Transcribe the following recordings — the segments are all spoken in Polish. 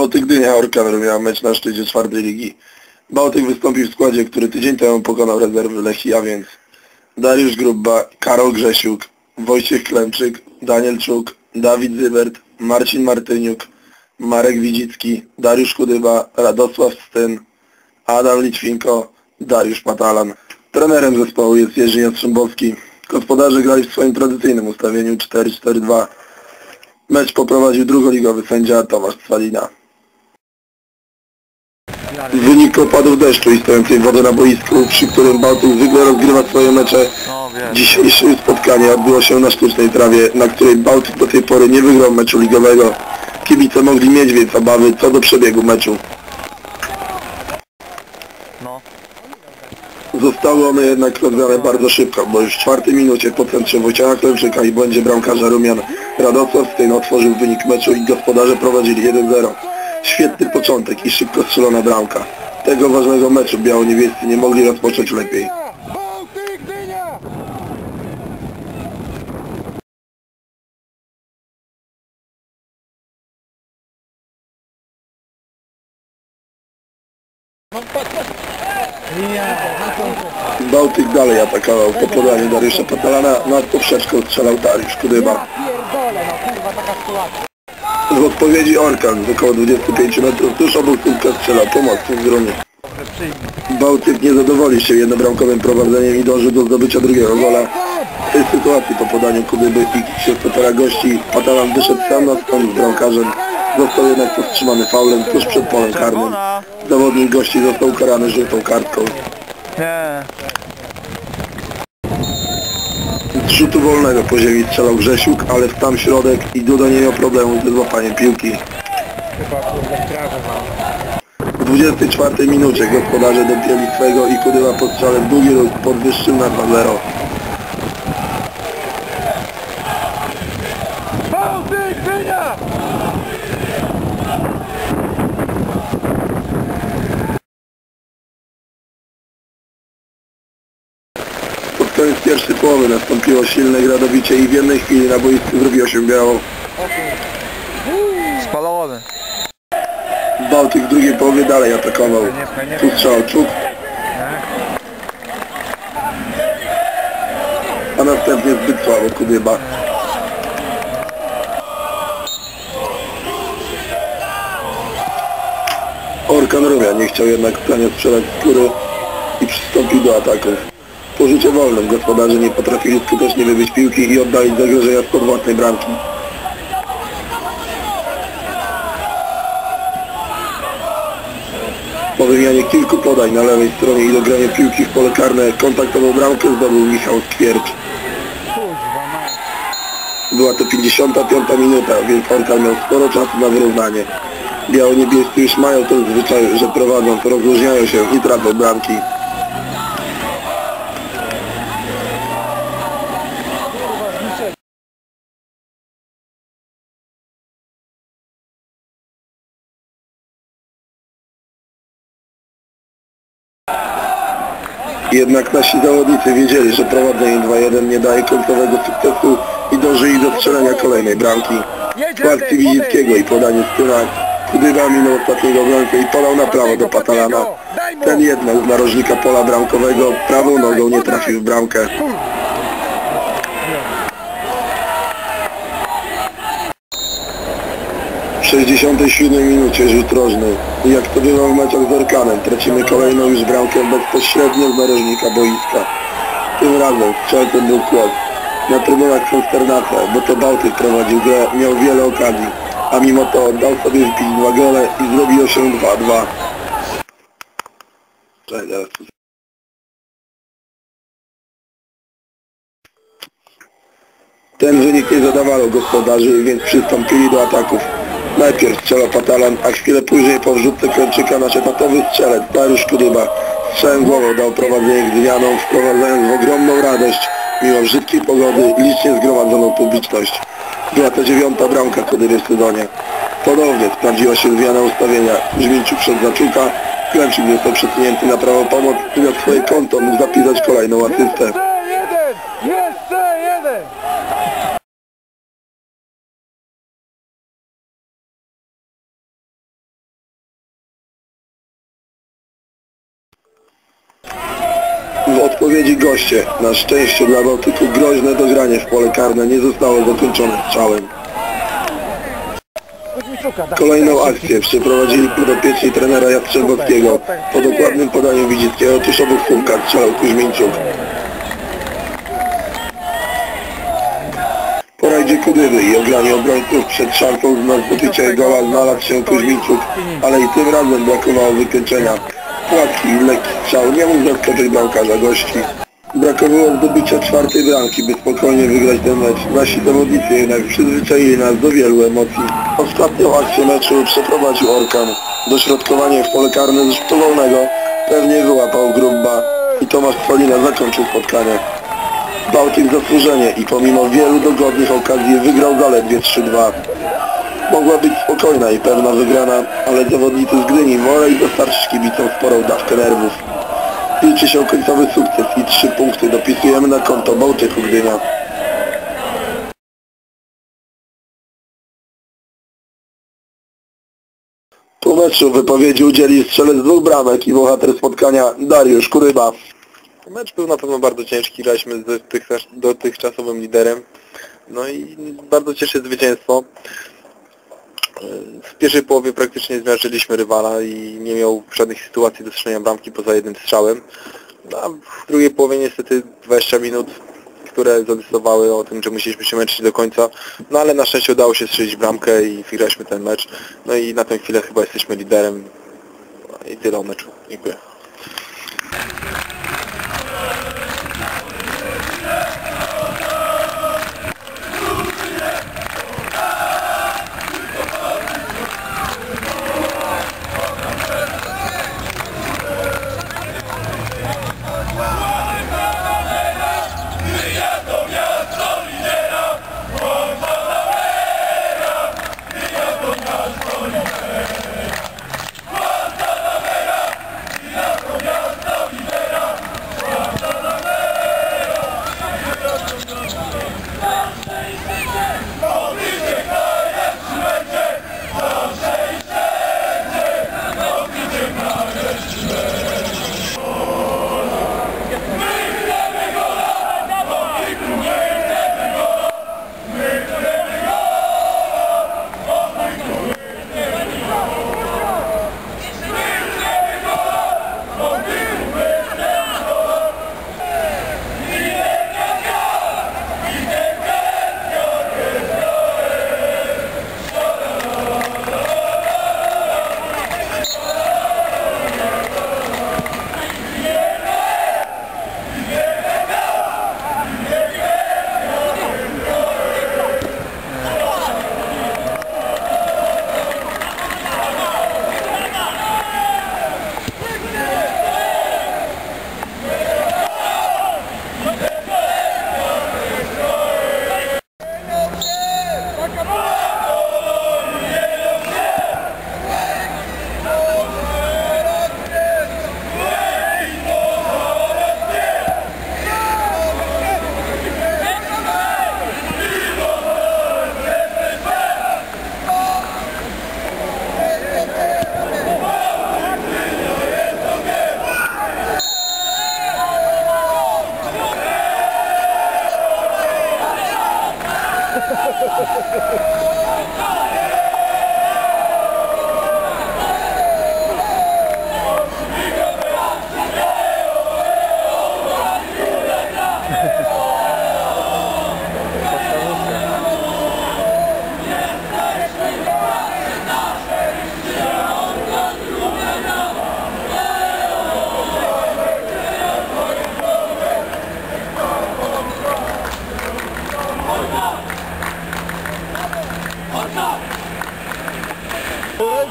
Bałtyk Gdynia Orkan miał mecz na szczycie czwartej ligi. Bałtyk wystąpił w składzie, który tydzień temu pokonał rezerwy Lechii, a więc Dariusz Grubba, Karol Grzesiuk, Wojciech Klemczyk, Daniel Czuk, Dawid Zybert, Marcin Martyniuk, Marek Widzicki, Dariusz Kudyba, Radosław Styn, Adam Litwinko, Dariusz Patalan. Trenerem zespołu jest Jerzy Jastrzębowski. Gospodarze grali w swoim tradycyjnym ustawieniu 4-4-2. Mecz poprowadził drugoligowy sędzia Tomasz Cwalina. Wynik opadów deszczu i stojącej wody na boisku, przy którym Bałtyk zwykle rozgrywa swoje mecze. No. Dzisiejsze spotkanie odbyło się na sztucznej trawie, na której Bałtyk do tej pory nie wygrał meczu ligowego. Kibice mogli mieć więc obawy co do przebiegu meczu. No. Zostały one jednak rozwiązane bardzo szybko, bo już w czwartej minucie po centrze Wojciecha Klemczyka i błędzie bramkarza Rumian Radosław Styn otworzył wynik meczu i gospodarze prowadzili 1-0. Świetny początek i szybko strzelona bramka. Tego ważnego meczu biało-niebiescy nie mogli rozpocząć lepiej. Bałtyk dalej atakował po podaniu Dariusza Patalana, nad poprzeczką strzelał Dariusz Kudyba. W odpowiedzi Orkan z około 25 metrów tuż obok słupka strzelał pomocnik z Rumi. Bałtyk nie zadowolił się jednobramkowym prowadzeniem i dążył do zdobycia drugiego gola. W tej sytuacji po podaniu Kudyby i księstopera gości Patalan wyszedł sam na stąd z bramkarzem. Został jednak powstrzymany faulem tuż przed polem karnym. Zawodnik gości został ukarany żółtą kartką. Z rzutu wolnego po ziemi strzelał Grzesiuk, ale w sam środek i Duda nie miał problemu ze złapaniem piłki. W 24 minucie gospodarze dopięli swego i Kudywa po strzale w długi róg podwyższył na 2-0. Bałtyk Gdynia! Pod koniec pierwszej połowy nastąpiło silne gradobicie i w jednej chwili na boisku zrobiło się biało. Spalony. Bałtyk w drugiej połowie dalej atakował. Tu strzał Czuk. A następnie zbyt słabo Kudyba. Orkan Rumia nie chciał jednak w planie strzelać skóry i przystąpił do ataków. Rzucie wolnym gospodarze nie potrafili skutecznie wybić piłki i oddalić zagrożenia spod własnej bramki. Po wymianie kilku podań na lewej stronie i dogranie piłki w pole karne kontaktową bramkę zdobył Michał Skwiercz. Była to 55 minuta, więc Orkan miał sporo czasu na wyrównanie. Biało-niebiescy już mają ten zwyczaj, że prowadząc rozluźniają się i tracą bramki. Jednak nasi zawodnicy wiedzieli, że prowadzenie 2-1 nie daje końcowego sukcesu i dążyli do strzelenia kolejnej bramki. Po akcji i podaniu Styna Kudyba minął ostatniego obrońcę i podał na prawo do Patalana. Ten jednak z narożnika pola bramkowego prawą nogą nie trafił w bramkę. 67 minucie rzut rożny. Jak to bywa w meczach z Orkanem, tracimy kolejną już bramkę bezpośrednio z narożnika boiska. Tym razem strzelcem był Kłos. Na trybunach konsternacja, bo to Bałtyk prowadził grę, miał wiele okazji, a mimo to dał sobie wbić dwa gole i zrobiło się 2-2. Czekaj, teraz tu Ten wynik nie zadawalo gospodarzy, więc przystąpili do ataków. Najpierw strzela Patalan, a chwilę później po wrzutce Kręczyka nasz etatowy strzelec Dariusz Kudyba strzałem głową dał prowadzenie Gdynianom, wprowadzając w ogromną radość mimo brzydkiej pogody licznie zgromadzoną publiczność. Była to dziewiąta bramka Kudyby w sezonie. Ponownie sprawdziła się zmiana ustawienia. Żmińczyk przed Zaczuka, Klęczyk został przesunięty na prawą pomoc i na swoje konto mógł zapisać kolejną asystę. Wypowiedzi goście. Na szczęście dla Bałtyku groźne dogranie w pole karne nie zostało zakończone strzałem. Kolejną akcję przeprowadzili podopieczni trenera Jastrzębowskiego. Po dokładnym podaniu Widzickiego obok Fumka strzelał Kuźmińczuk. Po rajdzie Kudywy i ograniu obrońców przed szansą na zdobycie goła znalazł się Kuźmińczuk, ale i tym razem brakowało wykończenia. Płatki i lekki nie mógł zaskoczyć bramkarza gości. Brakowało zdobycia czwartej bramki, by spokojnie wygrać ten mecz. Nasi zawodnicy jednak przyzwyczaili nas do wielu emocji. Ostatnią akcję meczu przeprowadził Orkan. Dośrodkowanie w pole karne z rzutu wolnego pewnie wyłapał Grubba i Tomasz Polina zakończył spotkanie. Bałtyk zasłużenie i pomimo wielu dogodnych okazji wygrał zaledwie 3-2. Mogła być spokojna i pewna wygrana, ale zawodnicy z Gdyni woleli dostarczyć kibicom sporą dawkę nerwów. Liczy się końcowy sukces i trzy punkty dopisujemy na konto Bałtyku Gdynia. Po meczu wypowiedzi udzieli strzelec dwóch bramek i bohater spotkania Dariusz Kuryba. Mecz był na pewno bardzo ciężki, graliśmy z dotychczas- dotychczasowym liderem. No i bardzo cieszy zwycięstwo. W pierwszej połowie praktycznie zmiażdżyliśmy rywala i nie miał żadnych sytuacji do strzelenia bramki poza jednym strzałem. No, a w drugiej połowie niestety 20 minut, które zadecydowały o tym, że musieliśmy się męczyć do końca. No ale na szczęście udało się strzelić bramkę i wygraliśmy ten mecz. No i na tę chwilę chyba jesteśmy liderem. No I tyle o meczu. Dziękuję.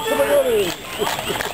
この夜。